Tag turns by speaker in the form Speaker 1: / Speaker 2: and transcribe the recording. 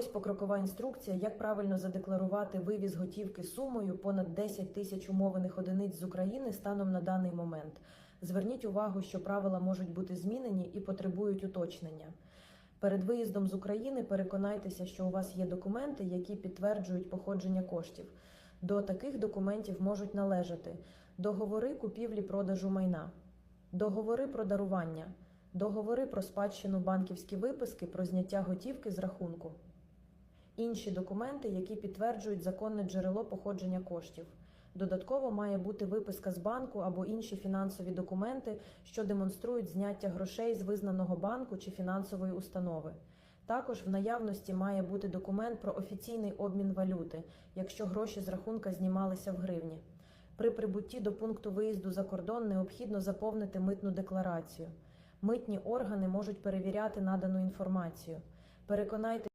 Speaker 1: Ось покрокова інструкція, як правильно задекларувати вивіз готівки сумою понад 10 тисяч умовлених одиниць з України станом на даний момент. Зверніть увагу, що правила можуть бути змінені і потребують уточнення. Перед виїздом з України переконайтеся, що у вас є документи, які підтверджують походження коштів. До таких документів можуть належати договори купівлі-продажу майна, договори про дарування, договори про спадщину банківські виписки про зняття готівки з рахунку, інші документи, які підтверджують законне джерело походження коштів. Додатково має бути виписка з банку або інші фінансові документи, що демонструють зняття грошей з визнаного банку чи фінансової установи. Також в наявності має бути документ про офіційний обмін валюти, якщо гроші з рахунка знімалися в гривні. При прибутті до пункту виїзду за кордон необхідно заповнити митну декларацію. Митні органи можуть перевіряти надану інформацію. Переконайте